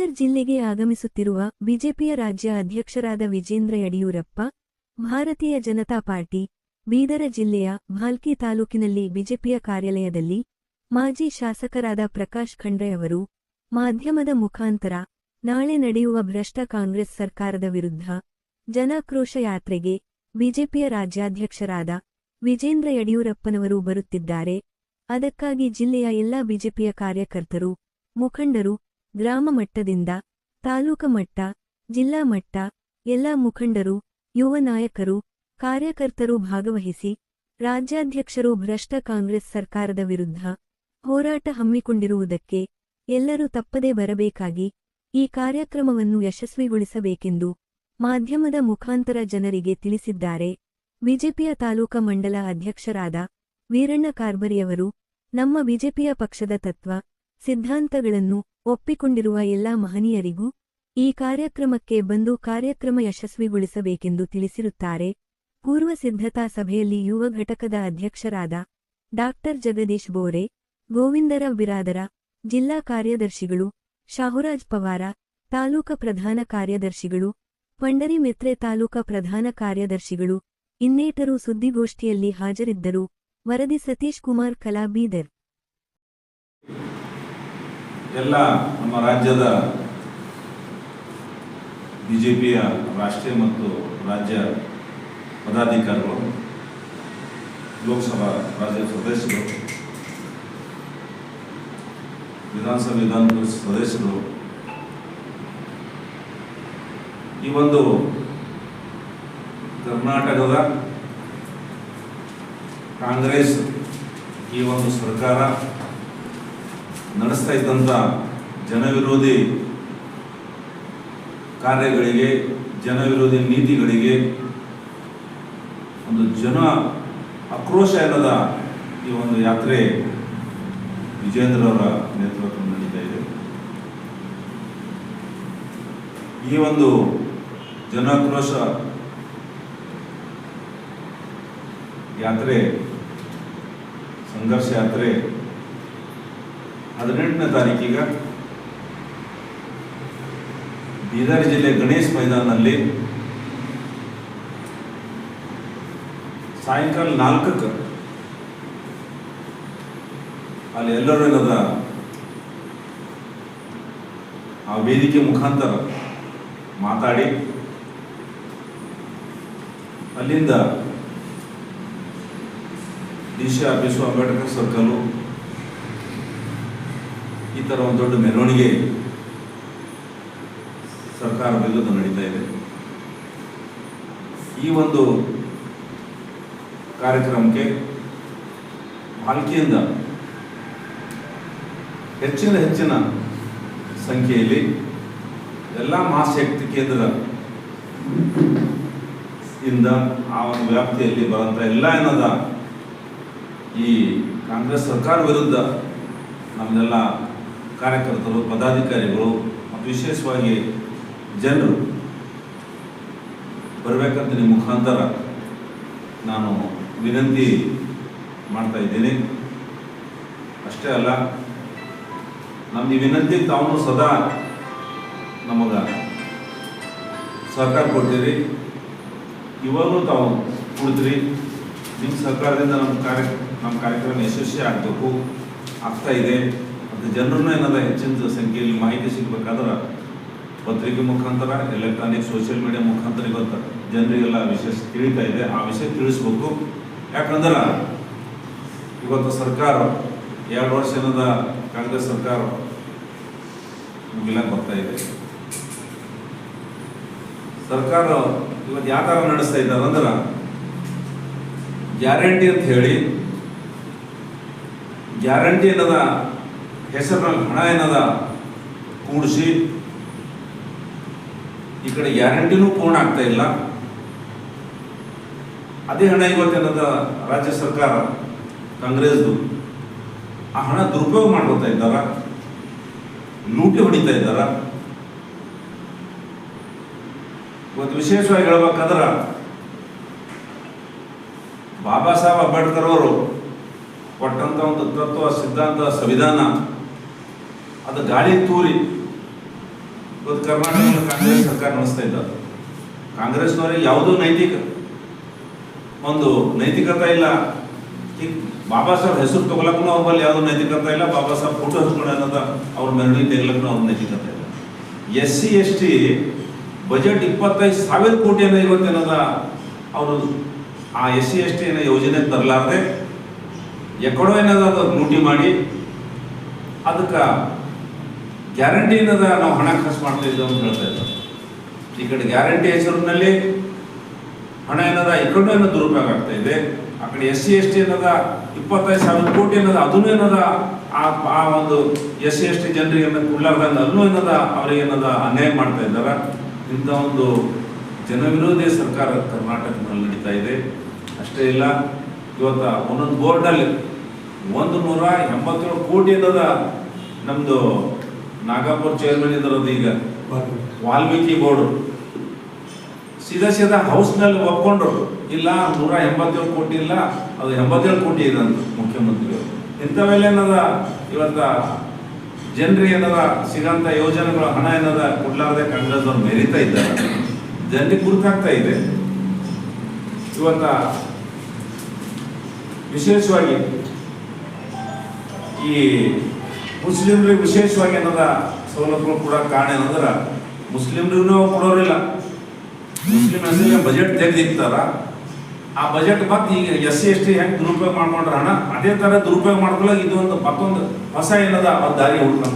ಬೀದರ್ ಜಿಲ್ಲೆಗೆ ಆಗಮಿಸುತ್ತಿರುವ ಬಿಜೆಪಿಯ ರಾಜ್ಯ ಅಧ್ಯಕ್ಷರಾದ ವಿಜೇಂದ್ರ ಯಡಿಯೂರಪ್ಪ, ಭಾರತೀಯ ಜನತಾ ಪಾರ್ಟಿ, ಬೀದರ ಜಿಲ್ಲೆಯ ಭಾಲ್ಕಿ ತಾಲೂಕಿನಲ್ಲಿ ಬಿಜೆಪಿಯ ಕಾರ್ಯಾಲಯದಲ್ಲಿ ಮಾಜಿ ಶಾಸಕರಾದ ಪ್ರಕಾಶ್ ಖಂಡ್ರೆ ಅವರು ಮಾಧ್ಯಮದ ಮುಖಾಂತರ ನಾಳೆ ನಡೆಯುವ ಭ್ರಷ್ಟ ಕಾಂಗ್ರೆಸ್ ಸರ್ಕಾರದ ವಿರುದ್ಧ ಜನಾಕ್ರೋಶ ಯಾತ್ರೆಗೆ ಬಿಜೆಪಿಯ ರಾಜ್ಯಾಧ್ಯಕ್ಷರಾದ ವಿಜೇಂದ್ರ ಯಡಿಯೂರಪ್ಪನವರು ಬರುತ್ತಿದ್ದಾರೆ. ಅದಕ್ಕಾಗಿ ಜಿಲ್ಲೆಯ ಎಲ್ಲ ಬಿಜೆಪಿಯ ಕಾರ್ಯಕರ್ತರು, ಮುಖಂಡರು ಗ್ರಾಮ ಮಟ್ಟದಿಂದ ತಾಲೂಕು ಮಟ್ಟ, ಜಿಲ್ಲಾ ಮಟ್ಟ, ಎಲ್ಲ ಮುಖಂಡರು, ಯುವ ನಾಯಕರು, ಕಾರ್ಯಕರ್ತರು ಭಾಗವಹಿಸಿ ರಾಜ್ಯಾಧ್ಯಕ್ಷರು ಭ್ರಷ್ಟ ಕಾಂಗ್ರೆಸ್ ಸರ್ಕಾರದ ವಿರುದ್ಧ ಹೋರಾಟ ಹಮ್ಮಿಕೊಂಡಿರುವುದಕ್ಕೆ ಎಲ್ಲರೂ ತಪ್ಪದೇ ಬರಬೇಕಾಗಿ ಈ ಕಾರ್ಯಕ್ರಮವನ್ನು ಯಶಸ್ವಿಗೊಳಿಸಬೇಕೆಂದು ಮಾಧ್ಯಮದ ಮುಖಾಂತರ ಜನರಿಗೆ ತಿಳಿಸಿದ್ದಾರೆ. ಬಿಜೆಪಿಯ ತಾಲೂಕಾ ಮಂಡಲ ಅಧ್ಯಕ್ಷರಾದ ವೀರಣ್ಣ ಕಾರ್ಬರಿಯವರು ನಮ್ಮ ಬಿಜೆಪಿಯ ಪಕ್ಷದ ತತ್ವ, ಸಿದ್ಧಾಂತಗಳನ್ನು ಒಪ್ಪಿಕೊಂಡಿರುವ ಎಲ್ಲ ಮಹನೀಯರಿಗೂ ಈ ಕಾರ್ಯಕ್ರಮಕ್ಕೆ ಬಂದು ಕಾರ್ಯಕ್ರಮ ಯಶಸ್ವಿಗೊಳಿಸಬೇಕೆಂದು ತಿಳಿಸಿರುತ್ತಾರೆ. ಪೂರ್ವ ಸಿದ್ಧತಾ ಸಭೆಯಲ್ಲಿ ಯುವ ಘಟಕದ ಅಧ್ಯಕ್ಷರಾದ ಡಾಕ್ಟರ್ ಜಗದೀಶ್ ಬೋರೆ ಗೋವಿಂದರ ಬಿರಾದರ, ಜಿಲ್ಲಾ ಕಾರ್ಯದರ್ಶಿಗಳು ಶಾಹುರಾಜ್ ಪವಾರ, ತಾಲೂಕ ಪ್ರಧಾನ ಕಾರ್ಯದರ್ಶಿಗಳು, ಪಂಡರಿ ಮೆತ್ರೆ ತಾಲೂಕ ಪ್ರಧಾನ ಕಾರ್ಯದರ್ಶಿಗಳು ಇನ್ನೇಟರು ಸುದ್ದಿಗೋಷ್ಠಿಯಲ್ಲಿ ಹಾಜರಿದ್ದರು. ವರದಿ ಸತೀಶ್ ಕುಮಾರ್ ಕಲಾ ಬೀದರ್ ಎಲ್ಲ ನಮ್ಮ ರಾಜ್ಯದ ಬಿಜೆಪಿಯ ರಾಷ್ಟ್ರೀಯ ಮತ್ತು ರಾಜ್ಯ ಪದಾಧಿಕಾರಿಗಳು, ಲೋಕಸಭಾ ರಾಜ್ಯ ಸದಸ್ಯರು, ವಿಧಾನಸಭೆ ವಿಧಾನ ಪರಿಷತ್ ಸದಸ್ಯರು, ಈ ಒಂದು ಕರ್ನಾಟಕದ ಕಾಂಗ್ರೆಸ್ ಈ ಒಂದು ಸರ್ಕಾರ ನಡೆಸ್ತಾ ಇದ್ದಂಥ ಜನವಿರೋಧಿ ಕಾರ್ಯಗಳಿಗೆ, ಜನವಿರೋಧಿ ನೀತಿಗಳಿಗೆ ಒಂದು ಜನ ಆಕ್ರೋಶ ಇಲ್ಲದ ಈ ಒಂದು ಯಾತ್ರೆ ವಿಜೇಂದ್ರ ಅವರ ನೇತೃತ್ವ ನಡೀತಾ ಇದೆ. ಈ ಒಂದು ಜನಾಕ್ರೋಶ ಯಾತ್ರೆ, ಸಂಘರ್ಷ ಯಾತ್ರೆ ಹದಿನೆಂಟನೇ ತಾರೀಕೀಗ ಬೀದರ್ ಜಿಲ್ಲೆ ಗಣೇಶ್ ಮೈದಾನಲ್ಲಿ ಸಾಯಂಕಾಲ ನಾಲ್ಕಕ್ಕೆ ಅಲ್ಲಿ ಎಲ್ಲರೂ ಏನದ ಆ ವೇದಿಕೆ ಮುಖಾಂತರ ಮಾತಾಡಿ, ಅಲ್ಲಿಂದ D C office Ambedkar circle ಈ ಥರ ಒಂದು ದೊಡ್ಡ ಮೆರವಣಿಗೆ ಸರ್ಕಾರ ವಿರುದ್ಧ ನಡೀತಾ ಇದೆ. ಈ ಒಂದು ಕಾರ್ಯಕ್ರಮಕ್ಕೆ ಪಾಲಿಕೆಯಿಂದ ಹೆಚ್ಚಿನ ಹೆಚ್ಚಿನ ಸಂಖ್ಯೆಯಲ್ಲಿ ಎಲ್ಲ ಮಹಾಶಕ್ತಿ ಕೇಂದ್ರ ಇಂದ ಆ ಒಂದು ವ್ಯಾಪ್ತಿಯಲ್ಲಿ ಬರುವಂಥ ಎಲ್ಲ ಏನದ ಈ ಕಾಂಗ್ರೆಸ್ ಸರ್ಕಾರ ವಿರುದ್ಧ ನಮ್ಮೆಲ್ಲ ಕಾರ್ಯಕರ್ತರು, ಪದಾಧಿಕಾರಿಗಳು ಮತ್ತು ವಿಶೇಷವಾಗಿ ಜನರು ಬರಬೇಕಂತ ನಿಮ್ಮ ಮುಖಾಂತರ ನಾನು ವಿನಂತಿ ಮಾಡ್ತಾ ಇದ್ದೀನಿ. ಅಷ್ಟೇ ಅಲ್ಲ ನಮ್ಮ ಈ ವಿನಂತಿ ತಾವು ಸದಾ ನಮಗೆ ಸಹಕಾರ ಕೊಡ್ತೀರಿ. ಇವಾಗಲೂ ತಾವು ಕೊಡ್ತೀರಿ. ನಿಮ್ಮ ಸರ್ಕಾರದಿಂದ ನಮ್ಮ ಕಾರ್ಯ, ನಮ್ಮ ಕಾರ್ಯಕ್ರಮ ಯಶಸ್ವಿ ಆಗಬೇಕು, ಆಗ್ತಾ ಇದೆ. ಜನರನ್ನ ಏನದ ಹೆಚ್ಚಿನ ಸಂಖ್ಯೆಯಲ್ಲಿ ಮಾಹಿತಿ ಸಿಗಬೇಕಾದ್ರೆ ಪತ್ರಿಕೆ ಮುಖಾಂತರ ಎಲೆಕ್ಟ್ರಾನಿಕ್ ಸೋಷಿಯಲ್ ಮೀಡಿಯಾ ಮುಖಾಂತರ ಇವತ್ತು ಜನರಿಗೆಲ್ಲ ವಿಷಯ ತಿಳಿತಾ ಇದೆ. ಆ ವಿಷಯ ತಿಳಿಸ್ಬೇಕು. ಯಾಕಂದ್ರೆ ಇವತ್ತು ಸರ್ಕಾರ ಎರಡು ವರ್ಷ ಏನದ ಕಾಂಗ್ರೆಸ್ ಸರ್ಕಾರ ಮುಗಿಲಕ್ಕೆ ಬರ್ತಾ ಇದೆ. ಸರ್ಕಾರ ಇವತ್ತು ಯಾವ ಥರ ನಡೆಸ್ತಾ ಇದ್ದಾರೆ ಅಂದ್ರೆ ಗ್ಯಾರಂಟಿ ಅಂತ ಹೇಳಿ, ಗ್ಯಾರಂಟಿ ಏನದ ಹೆಸರಿನಲ್ಲಿ ಹಣ ಏನದ ಕೂಡಿಸಿ, ಈ ಕಡೆ ಗ್ಯಾರಂಟಿನೂ ಪೂರ್ಣ ಆಗ್ತಾ ಇಲ್ಲ. ಅದೇ ಹಣ ಇವತ್ತೇನದ ರಾಜ್ಯ ಸರ್ಕಾರ, ಕಾಂಗ್ರೆಸ್ದು, ಆ ಹಣ ದುರುಪಯೋಗ ಮಾಡ್ಕೊತಾ ಇದ್ದಾರ? ಲೂಟಿ ಹೊಡಿತಾ ಇದ್ದಾರ? ಇವತ್ತು ವಿಶೇಷವಾಗಿ ಹೇಳ್ಬೇಕಂದ್ರ, ಬಾಬಾ ಸಾಹೇಬ್ ಅಂಬೇಡ್ಕರ್ ಅವರು ಕೊಟ್ಟಂತ ಒಂದು ತತ್ವ, ಸಿದ್ಧಾಂತ, ಸಂವಿಧಾನ ಅದು ಗಾಳಿ ತೂರಿ. ಇವತ್ತು ಕರ್ನಾಟಕದ ಕಾಂಗ್ರೆಸ್ ಸರ್ಕಾರ ನಡೆಸ್ತಾ ಇದ್ದ ಕಾಂಗ್ರೆಸ್ನವರಿಗೆ ಯಾವುದೂ ನೈತಿಕ, ಒಂದು ನೈತಿಕತೆ ಇಲ್ಲ. ಈಗ ಬಾಬಾ ಸಾಹೇಬ್ ಹೆಸರು ತಗೊಳಕ್ಕೂ ಅವ್ರಲ್ಲಿ ಯಾವುದೂ ನೈತಿಕತೆ ಇಲ್ಲ. ಬಾಬಾ ಸಾಹೇಬ್ ಫೋಟೋ ಹಚ್ಕೊಂಡು ಅನ್ನೋದ ಅವ್ರ ಮೆರವಣಿಗೆ ತೆಗಲಕ್ಕೂ ಅವ್ರ ನೈತಿಕತೆ ಇಲ್ಲ. S C S T budget ಇಪ್ಪತ್ತೈದು ಸಾವಿರ ಇವತ್ತು ಇವತ್ತೇನದ ಅವರು ಆ ಎಸ್ ಸಿ ಎಸ್ ಟಿ ಏನೋ ಯೋಜನೆ ತರಲಾರ್ದೆ ಎಕ್ಕಡೋ ಏನದ ಅದು ಲೂಟಿ ಮಾಡಿ, ಅದಕ್ಕೆ ಗ್ಯಾರಂಟಿ ಏನದ ನಾವು ಹಣ ಖರ್ಚು ಮಾಡ್ತಾ ಇದ್ದೇವೆ ಅಂತ ಹೇಳ್ತಾ ಇದ್ದಾರೆ ಈ ಕಡೆ ಗ್ಯಾರಂಟಿ ಹೆಸರಿನಲ್ಲಿ ಹಣ ಏನದ ಈ ಕಡೆ ಏನೋ ದುರುಪಯೋಗ ಆಗ್ತಾ ಇದೆ. ಆ ಕಡೆ ಎಸ್ ಸಿ ಎಸ್ ಟಿ ಏನದ ಇಪ್ಪತ್ತೈದು ಸಾವಿರ ಕೋಟಿ ಏನದ ಅದನ್ನು ಏನದ ಆ ಒಂದು ಎಸ್ ಸಿ ಎಸ್ ಟಿ ಜನರಿಗೆ ಕುಳ್ಳಾರ್ದಂಗ ಅಲ್ಲೂ ಏನದ ಅವ್ರಿಗೆ ಏನದ ಅನ್ಯಾಯ ಮಾಡ್ತಾ ಇದ್ದಾರೆ. ಇಂಥ ಒಂದು ಜನವಿರೋಧಿ ಸರ್ಕಾರ ಕರ್ನಾಟಕದಲ್ಲಿ ನಡೀತಾ ಇದೆ. ಅಷ್ಟೇ ಇಲ್ಲ, ಇವತ್ತ ಒಂದೊಂದು ಬೋರ್ಡಲ್ಲಿ ಒಂದು ನೂರ ಎಂಬತ್ತೇಳು ಕೋಟಿ ಏನದ ನಮ್ದು ನಾಗಪುರ ಚೇರ್ಮನ್ ಇದ್ರದ್ದು ಈಗ. ವಾಲ್ಮೀಕಿ. ಬೋರ್ಡ್ ಸೀದಾ ಸೀದಾ ಹೌಸ್ನಲ್ಲಿ ಒಪ್ಕೊಂಡ್ರು. ಇಲ್ಲ ನೂರ ಎಂಬತ್ತೇಳು ಕೋಟಿ ಇಲ್ಲ. ಅದು ಎಂಬತ್ತೇಳು ಕೋಟಿ ಇದೆ ಅಂತ ಮುಖ್ಯಮಂತ್ರಿಗಳು ಇಂಥವೆಲ್ಲ ಏನದ? ಇವತ್ತ ಜನರಿಗೆ ಏನದ? ಸಿಗಂತ ಯೋಜನೆಗಳ ಹಣ ಏನದ? ಕೊಡ್ಲಾರ್ದೆ ಕಾಂಗ್ರೆಸ್ ಅವ್ರು ಮೆರಿತಾ ಇದ್ದಾರೆ. ಜನರಿಗೆ ಗುರುತಾಗ್ತಾ ಇದೆ. ಇವತ್ತ ವಿಶೇಷವಾಗಿ ಈ ಮುಸ್ಲಿಮ್ರಿಗೆ ವಿಶೇಷವಾಗಿ ಏನದ ಸವಲತ್ತುಗಳು ಕೂಡ ಕಾರಣ ಏನಂದ್ರೆ ಮುಸ್ಲಿಮ್ರಿಗೂ ಕೊಡೋರಿಲ್ಲ. ಮುಸ್ಲಿಂ ಹೆಸರಿಗೆ ಬಜೆಟ್ ತೆಗೆದಿರ್ತಾರ ಆ ಬಜೆಟ್ ಮತ್ತೆ ಈಗ ಎಸ್ ಸಿ ಎಸ್ ಟಿ ಹೆಂಗೆ ದುರುಪಯೋಗ ಮಾಡ್ಕೊಂಡ್ರ ಹಣ ಅದೇ ತರ ದುರುಪಯೋಗ ಮಾಡ್ಕೊಳ್ಳೋಕೆ ಇದು ಒಂದು ಮತ್ತೊಂದು ಹೊಸ ಏನದ ದಾರಿ ಹುಡ್ಕೊಂತ